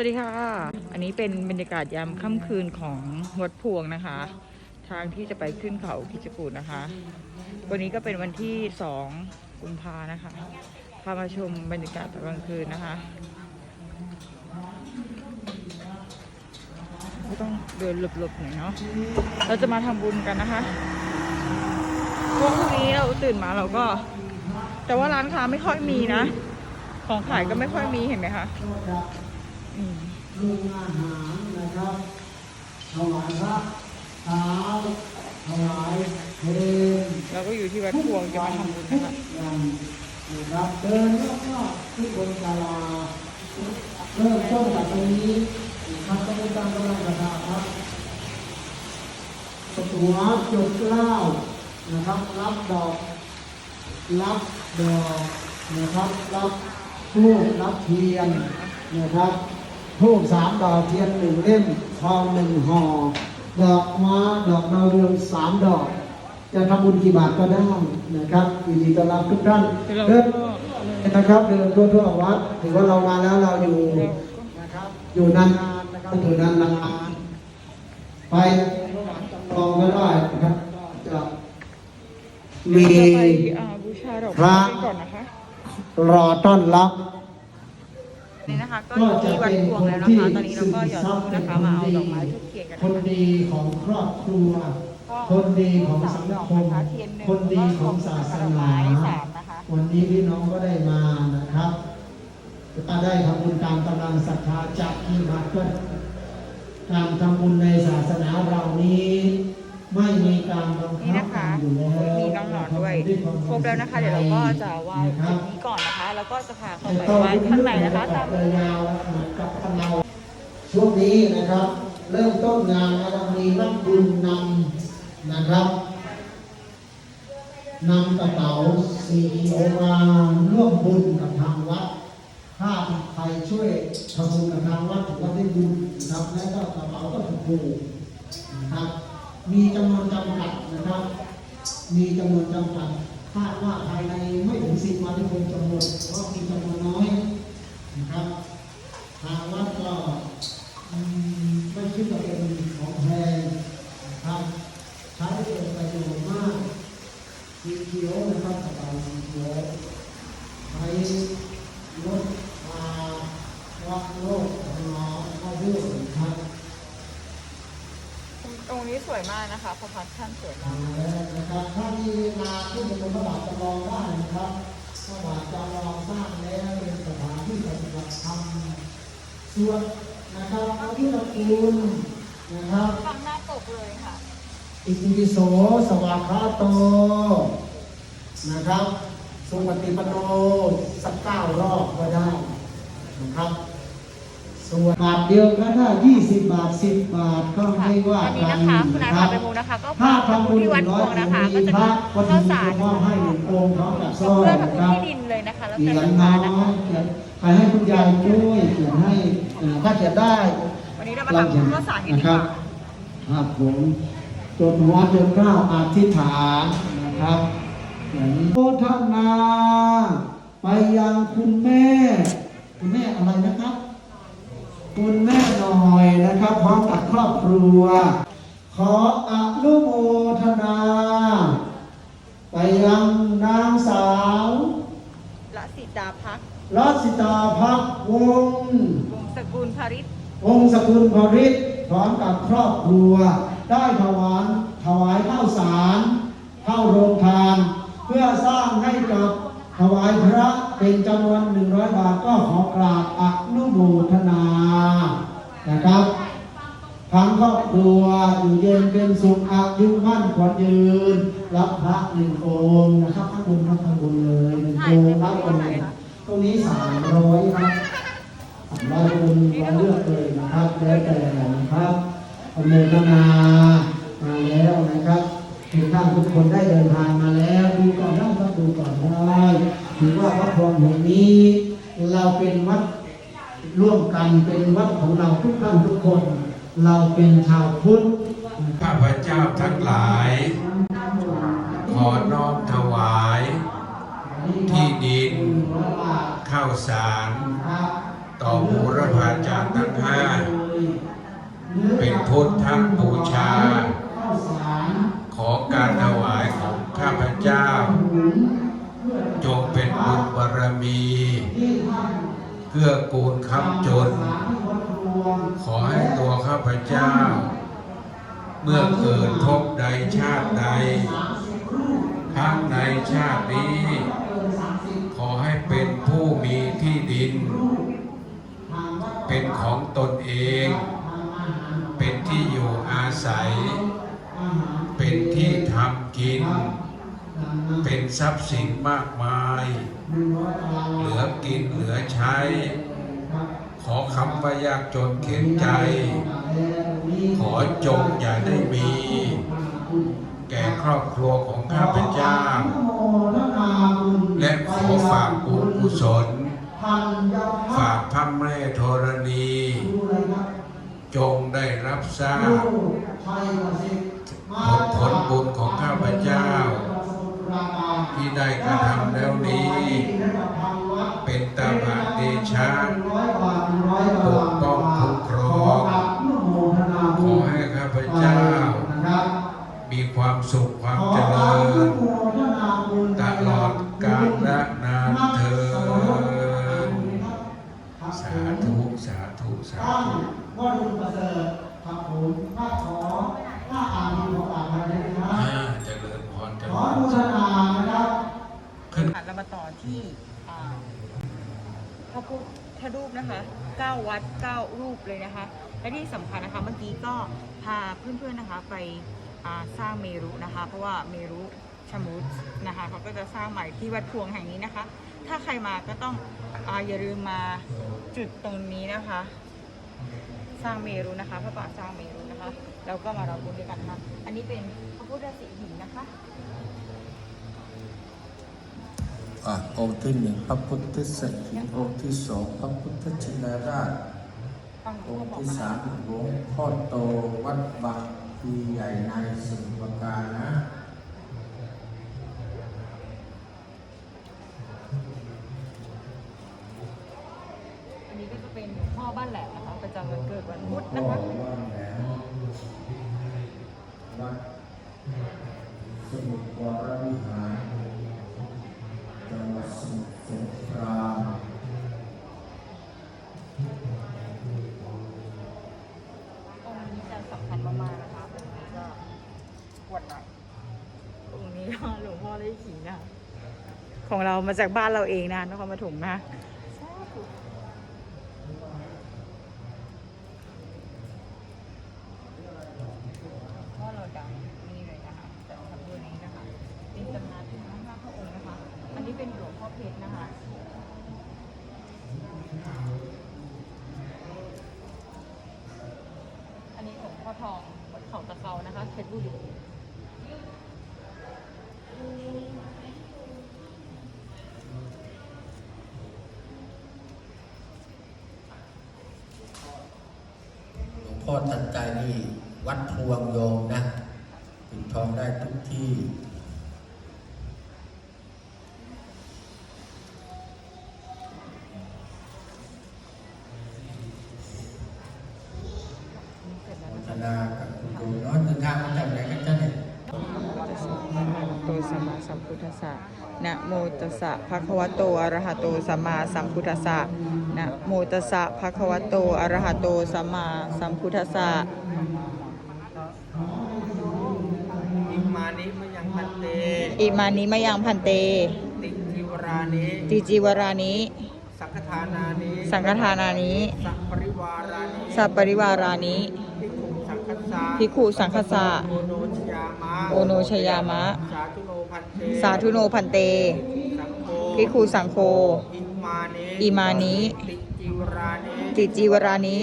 วัสดีค่ะ อันนี้เป็นบรรยากาศยามค่ำคืนของวัดพวงนะคะ ทางที่จะไปขึ้นเขาคิจกูดนะคะ วันนี้ก็เป็นวันที่สองกุมภานะคะ พามาชมบรรยากาศตอนกลางคืนนะคะก็ต้องเดินหลบๆหน่อยเนาะ เราจะมาทำบุญกันนะคะพวกพรุ่งนี้เราตื่นมาเราก็ แต่ว่าร้านค้าไม่ค่อยมีนะ ของขายก็ไม่ค่อยมีเห็นไหมคะ อืมลุงอาหารนะครับถวายพระเช้าถวายเพลงเราก็อยู่ที่วัดพวงจะมาทำบุญนะคะวันนะครับเดินรอบๆที่บนศาลาเริ่มต้นจากตรงนี้นะครับต้องตั้งกำลังกระดาครับประตูจุดเกล้านะครับ รับดอก รับดอกนะครับ รับทูบรับเทียนนะครับ ทูบสามดอกเทียนหนึ่งเล่มทองหนึ่งห่อดอกม้าดอกดาวเรืองสามดอก จะทำบุญกี่บาทก็ได้นะครับยินดีต้อนรับทุกท่านคือเราเดินก็นะครับเดินทั่วทั่วๆวัดถือว่าเรามาแล้วเราอยู่นะครับอยู่นานๆนะครับอยู่นานๆไปลองก็ได้นะครับจะมีจะไปอ่าบูชาดอกพระไม้กันก่อนนะคะรอต้อนรับ นี่นะคะ ก็อยู่ที่วัดพวงแล้วนะคะ ตอนนี้เราก็หยอนตู้นะคะมาเอาดอกไม้ทุกเทียนกันคนดีของครอบครัว คนดีของสังคมคนดีของศาสนาวันนี้พี่น้องก็ได้มานะครับก็ได้ทำบุญตามกำลังศรัทธาจากที่มาก็การทำบุญในศาสนาเรานี้ ไม่มีการบังนี่คับนะคะกันอยู่แล้วมีน้องหนอนด้วย ครบแล้วนะคะ เดี๋ยวเราก็จะไหว้นะคจุรับดนี้ก่อนนะคะ แล้วก็จะพาเข้าไปต่อไหว้ข้างในนะคะตามเยาวเหมือนกับเราช่วงนี้นะครับ เริ่มต้นงานนะครับมีนักบุญนำนะครับนำกระเป๋าซีโอมาร่วมบุญกับทางวัด ถ้าใครช่วยทำบุญกับทางวัดถือว่าได้บุญนะครับและก็กระเป๋าก็ถูกผูกนะครับ มีจำนวนจำกัดนะครับ มีจำนวนจำกัดคาดว่าภายในไม่ถึงสิบวันที่คงจำนวนเพราะมีจำนวนน้อยนะครับ ทางวัดก็อืมไม่คิดว่าเป็นของแพงนะครับ ใช้เป็นประโยชน์มาก สีเขียวนะครับกระเป๋าสีเขียวใช้รถมาวัดโลกของน้องเข้าด้วยนะครับ ตรงนี้สวยมาก นะคะพระพักตร์ท่านสวยมากมาแล้วนะครับถ้ามีเวลาขึ้นไปบนพระบาทจำลองได้นะครับพระบาทจำลองสร้างแล้วเป็นสถานที่ปฏิบัติธรรมส่วนนะครับพระที่ตระกูลนะครับฟังหน้าปกเลยค่ะ อิติปิโสสวากขาโตนะครับทรงปฏิปโนสักเก้ารอบก็ได้นะครับ ส่วนบาทเดียวก็ถ้า20 บาท 10 บาทก็ไม่ว่าอันนี้กันนะคะคุณอารัพาบไปมูนะคะ ก็ถ้าพาทำบุญที่วัดพร้อวยงนะคะ ก็มีจะพมีระวัข้าวนสารมอบให้หนึ่งองค์พร้อมกับสร้อยเพื่อทำนะบุคญรับที่ดินเลยนะคะแล้วเหรีแต่ยญศรัทน้ธาอนะคะยเขียนใครให้คุณยายด้วยเขียนให้เอ่อถ้าเขียนได้วันนี้เรามาทำบุญข้าวสารกันดีนะกครัว่าบครับผมจนหัวจนเกล้าวอธิษฐานนะครับอย่างนี้โอทนา ไปยังคุณแม่ คุณแม่อะไรนะครับ คุณแม่หน่อยนะครับพร้อมกับครอบครัว ขออนุโมทนา ไปยังนางสาวละสิตาพักรัสิตาพักวงศ์วงศกุลภริษวงศ์สกุลพริษพร้อมกับครอบครัว ได้ถวายถวายข้าวสารเข้าโรงทาน เพื่อสร้างให้กับ ถวายพระเป็นจำนวน100บาทก็ขอกราบอนุโมทนา นะครับทั้งครอบครัวอยู่เย็นเป็นสุขอายุมั่นขวัญยืน รับพระหนึ่งองค์นะครับข้างบนครับข้างบนเลยหนึ่งองค์รับองค์ตรงนี้สามร้อยครับเราคุณเราเลือกเลยนะครับแล้วแต่นะครับอนุโมทนามาแล้วนะครับทุกท่านทุกคนได้เดินทางมาแล้วดูก่อนได้ครับดูก่อนได้ถือว่าวัดพรหมแห่งนี้ เป็นวัดร่วมกันเป็นวัดของเราทุกท่านทุกคน เราเป็นชาวพุทธข้าพเจ้าทั้งหลาย ขอน้อมถวาย ที่ดิน ข้าวสาร ต่อบูรพาจารย์ทั้งห้า เป็นพุทธบูชา ขอการถวายของข้าพเจ้า กื้อกูลคำจน ขอให้ตัวข้าพเจ้า เมื่อเกิดพบใดชาติใดพักในชาตินี้ ขอให้เป็นผู้มีที่ดิน เป็นของตนเอง เป็นที่อยู่อาศัย เป็นที่ทำกิน เป็นทรัพย์สินมากมาย เหลือกินเหลือใช้ ขอคำว่ายากจนเข็นใจ ขอจงอย่าได้มี แก่ครอบครัวของข้าพเจ้า และขอฝากบุญกุศล ฝากพระแม่ธรณี จงได้รับทราบผลผลบุญของข้าพเจ้า ที่ได้กระทำแล้วนี้ เป็นตาบะเดชะปกป้องคุ้มครองขอให้ข้าพเจ้า มีความสุขความเจริญตลอดกาลและนานเทินสาธุสาธุสาธุว่ารุณประเสริฐครับผมถ้าขอถ้าอ่านดีขออ่านมาเลยนะครับอ่าเริญพรเจขอบูชานะครับ ขึ้น เรามา ต่อที่อ่าพระพุทธรูปนะคะเก้าวัดเก้ารูปเลยนะคะ และที่สำคัญนะคะเมื่อกี้ก็พาเพื่อนๆนะคะไปสร้างเมรุนะคะ เพราะว่าเมรุชำรุดนะคะเขาก็จะสร้างใหม่ที่วัดพวงแห่งนี้นะคะ ถ้าใครมาก็ต้องออย่าลืมมาจุดตรงนี้นะคะ สร้างเมรุนะคะพระบาทสร้างเมรุนะคะ แล้วก็มาเราบุญด้วยกันนะคะอันนี้เป็นพระพุทธสีหินนะคะ อะองค์ที่หนึ่งพระพุทธสถิองค์ที่สองพระพุทธชินราชฟังหลวองงค์พ่อบอกที่มาสามหลวงพ่อโตวัดบางพลีใหญ่ในสมุทรปราการนะอันนี้ก็จะเป็นพ่อบ้านแหลมนะคะประจำวันเกิดวันพุธพ่นะอคะวัดแหลมวัดสมุทรวรวิหารจังหวัดสมุทรสงคราม องค์นี้จะสำคัญมากๆนะคะองค์นี้ก็ปวดหน่อยองค์นี้ก็หลวงพ่อได้ขี่นะคะ ของเรามาจากบ้านเราเองนะนครปฐมนะพ่อเราดังนี่เลยนะคะแต่ทำตัวนี้นะคะเป็นตำนานถึงทั้งห้าพระองค์นะคะอันนี้เป็นหลวงพ่อเพชรนะคะอันนี้ของพ่อทองวัดเขาตะเกานะคะเพชรบุรี หลวง พ่อทันใจนี่วัดพวงโยมนะปิดทองได้ทุกที่ สสะภะคะวะโตอะระหะโตสัมมาสัมพุทธัสสะนะโมตัสสะภะคะวะโตอะระหะโตสัมมาสัมพุทธัสสะอิมานิมยังพันเตอิมานิมะยังพันเต ติจิวรานิติจีวรานิสังฆทานานิสังฆทานานิสัพปริวารานิสัปปริวารานิภิกขุสังฆสาภิกขุสังฆสะโอโนชยามะโอโนชยามะ สาธุโนพันเต สาธุโนพันเตสั งโฆภิกขุสังโฆอิมานิอิมานิ ติจิวรานิติจีวรานิ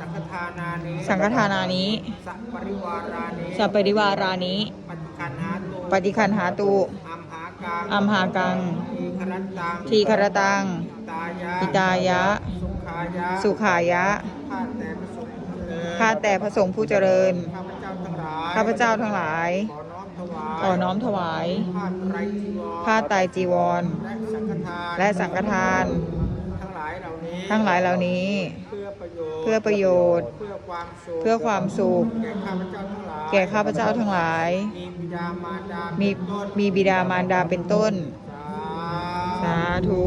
สังฆทานานิสังฆทานานิสัพปริวารานิสัปปริวารานิปฏิคันหาตุปฏิคันหาตุอัมหากังอัมหากัง ทีครัตตังทีคารตัง ตายะอิตายะ สุขายะสุขายะ ข้าแต่พระสงฆ์ผู้เจริญข้าแต่พระสงฆ์ผู้เจริญ ข้าพเจ้าทั้งหลายข้าพเจ้าทั้งหลาย ขอน้อมถวาย ขอน้อมถวายผ้าไตรจีวรผ้าไตรจีวรและสังฆทานและสังฆทานทั้งหลายเหล่านี้ทั้งหลายเหล่านี้ เพื่อประโยชน์ เพื่อประโยชน์เพื่อความสุขเพื่อความสุข แก่ข้าพเจ้าทั้งหลายแก่ข้าพเจ้าทั้งหลายมีบิดามารดามีเป็นต้นมีบิดามารดาเป็นต้น สาธุ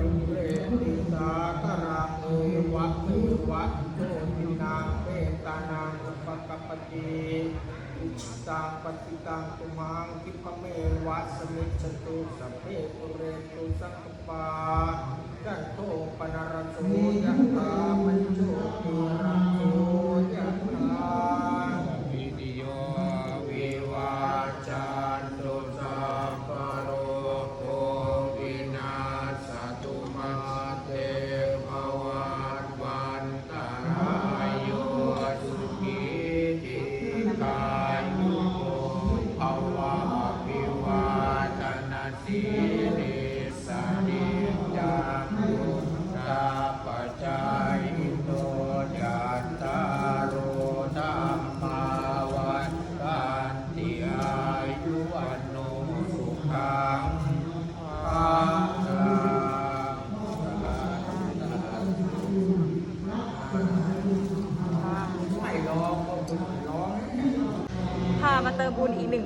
ริเรติสาคาราเอวะเอวะโตตินาเปตานังอุปกปปติอิชิตังปฏิตังตุมังคิปเมวัสมิจตุสัพเพปุเรตุสังกปาจันโทปนารโสยัตตามันโชติระ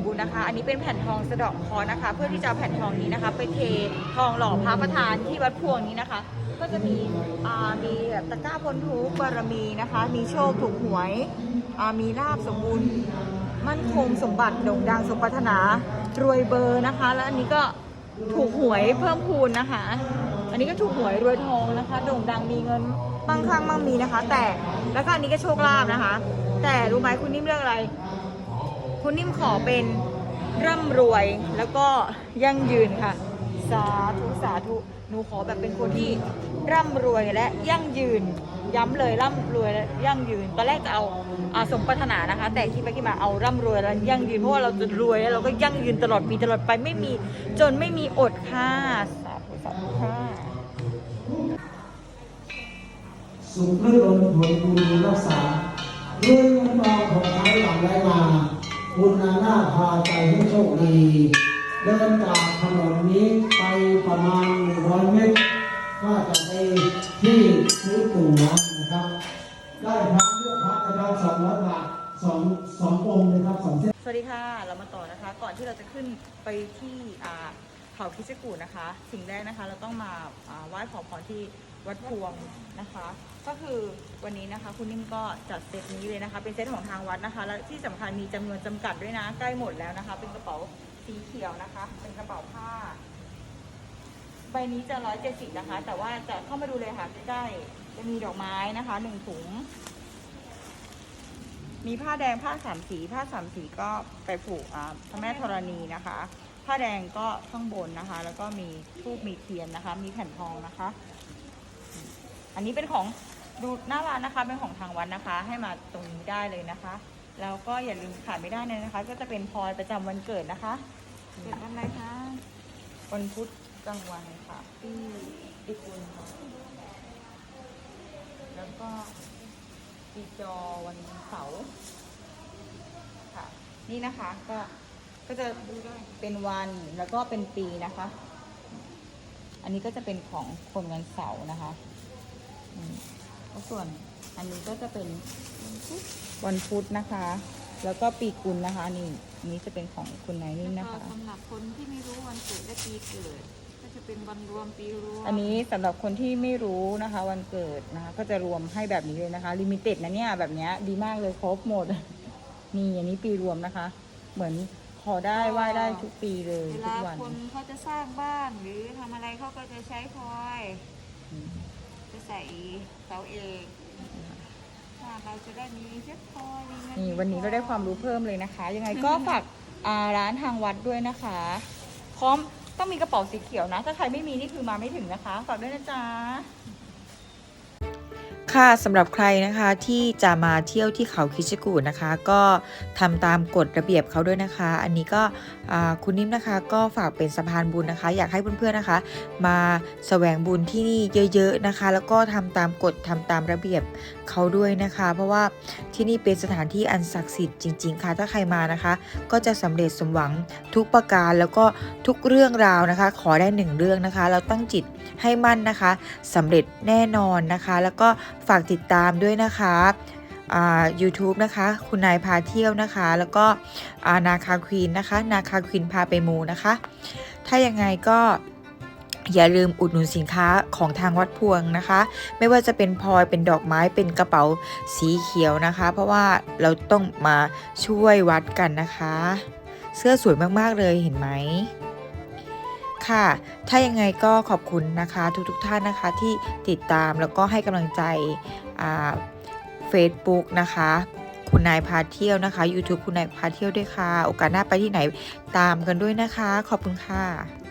บุญนะคะ อันนี้เป็นแผ่นทองสะดอกคอนะคะ เพื่อที่จะแผ่นทองนี้นะคะ ไปเททองหล่อพระประธานที่วัดพวงนี้นะคะ ก็จะมีมีแบบตะกร้าพ้นทุกบารมีนะคะ มีโชคถูกหวยมีลาบสมบูรณ์มั่นคงสมบัติโด่งดังสมปรารถนารวยเบอร์นะคะ แล้วอันนี้ก็ถูกหวยเพิ่มพูนนะคะ อันนี้ก็ถูกหวยรวยทองนะคะโด่งดังมีเงินมั่งคั่งมั่งมีนะคะ แต่แล้วก็อันนี้ก็โชคลาภนะคะ แต่รู้ไหมคุณนิ่มเรื่องอะไร คุณนิ่มขอเป็นร่ำรวยแล้วก็ยั่งยืนค่ะ สาธุสาธุหนูขอแบบเป็นคนที่ร่ำรวยและยั่งยืน ย้ำเลยร่ำรวยและยั่งยืนตอนแรกจะเอาอาสมปรารถนานะคะ แต่คิดไปคิดมาเอาร่ำรวยและยั่งยืนเพราะว่าเราจะรวยแล้วเราก็ยั่งยืนตลอดปีตลอดไปไม่มีจนไม่มีอดค่ะสาธุสาธุค่ะสุขเลื่นลมผลบุญรักษาด้วยเงินทองของใช้หลังไหลมา บุญนาหน้าพาใจให้โชคดี เดินจากถนนนี้ไปประมาณหนึ่งร้อยเมตร ก็จะไปที่ซื้อตั๋วนะครับ ได้พระเลือกพระนะครับสองร้อยบาทสองสององค์นะครับสองเส้นสวัสดีค่ะ เรามาต่อนะคะ ก่อนที่เราจะขึ้นไปที่เขาคิชกูนะคะ สิ่งแรกนะคะ เราต้องมาไหว้ขอพรที่ วัดพวงนะคะ ก็คือวันนี้นะคะ คุณนิ่มก็จัดเซตนี้เลยนะคะ เป็นเซตของทางวัดนะคะ และที่สำคัญมีจำนวนจำกัดด้วยนะใกล้หมดแล้วนะคะ เป็นกระเป๋าสีเขียวนะคะ เป็นกระเป๋าผ้า ใบนี้จะร้อยเจ็ดสิบนะคะ แต่ว่าจะเข้ามาดูเลยค่ะใกล้ๆจะมีดอกไม้นะคะหนึ่งถุง มีผ้าแดงผ้าสามสี ผ้าสามสีก็ไปผูกอ่าพระแม่ธรณีนะคะผ้าแดงก็ข้างบนนะคะ แล้วก็มีทูบมีเทียนนะคะ มีแผ่นทองนะคะ อันนี้เป็นของดูหน้าร้านนะคะ เป็นของทางวัดนะคะ ให้มาตรงนี้ได้เลยนะคะ แล้วก็อย่าลืมขาดไม่ได้เลยนะคะ ก็จะเป็นพลอยประจำวันเกิดนะคะ เกิดวันอะไรคะวันพุธกลางวันค่ะที่ดิกุลค่ะแล้วก็ปีจอวันเสาร์ค่ะ นี่นะคะก็ก็จะเป็นวันแล้วก็เป็นปีนะคะ อันนี้ก็จะเป็นของคนวันเสาร์นะคะ ส่วนอันนี้ก็จะเป็นวันพุธนะคะ แล้วก็ปีกุลนะคะนี่อันนี้จะเป็นของคุณนายนิ่มนะคะสำหรับคนที่ไม่รู้วันเกิดและปีเกิด ก็จะเป็นวันรวมปีรวม อันนี้สำหรับคนที่ไม่รู้นะคะ วันเกิดนะคะ ก็จะรวมให้แบบนี้เลยนะคะลิมิเต็ดนะเนี่ยแบบเนี้ยดีมากเลยครบหมดนี่อันนี้ปีรวมนะคะ เหมือนขอได้ไหว้ได้ทุกปีเลยเวทุลากวันคนเขาจะสร้างบ้านหรือทำอะไรเขาก็จะใช้พลอยอืม จะใส่เสาเอกว่าเราจะได้มีเช็ดพลอยมีเงินนี่มีวันนี้เราได้ความรู้เพิ่มเลยนะคะ ยังไงก็ฝากอ่าร้านทางวัดด้วยนะคะ พร้อมต้องมีกระเป๋าสีเขียวนะ ถ้าใครไม่มีนี่คือมาไม่ถึงนะคะ ฝากด้วยนะจ๊ะ ค่ะสำหรับใครนะคะที่จะมาเที่ยวที่เขาคิชกูนะคะ ก็ทำตามกฎระเบียบเขาด้วยนะคะ อันนี้ก็คุณนิ่มนะคะ ก็ฝากเป็นสะพานบุญนะคะ อยากให้เพื่อนๆนะคะ มาแสวงบุญที่นี่เยอะๆนะคะ แล้วก็ทำตามกฎทำตามระเบียบเขาด้วยนะคะ เพราะว่าที่นี่เป็นสถานที่อันศักดิ์สิทธิ์จริง ๆ ค่ะถ้าใครมานะคะ ก็จะสำเร็จสมหวังทุกประการแล้วก็ทุกเรื่องราวนะคะ ขอได้หนึ่งเรื่องนะคะ เราตั้งจิตให้มั่นนะคะสำเร็จแน่นอนนะคะ แล้วก็ฝากติดตามด้วยนะคะอ่า YouTube นะคะ คุณนายพาเที่ยวนะคะ แล้วก็นาคาควีนนะคะ นาคาควีนพาไปมูนะคะ ถ้ายังไงก็อย่าลืมอุดหนุนสินค้าของทางวัดพวงนะคะ ไม่ว่าจะเป็นพลอยเป็นดอกไม้เป็นกระเป๋าสีเขียวนะคะ เพราะว่าเราต้องมาช่วยวัดกันนะคะ เสื้อสวยมาก ๆ เลยเห็นไหม ค่ะ ถ้ายังไงก็ขอบคุณนะคะทุกๆทท่านนะคะที่ติดตามแล้วก็ให้กำลังใจเฟซบุ๊กนะคะ คุณนายพาเที่ยวนะคะ YouTube คุณนายพาเที่ยวด้วยค่ะ โอกาสหน้าไปที่ไหนตามกันด้วยนะคะ ขอบคุณค่ะ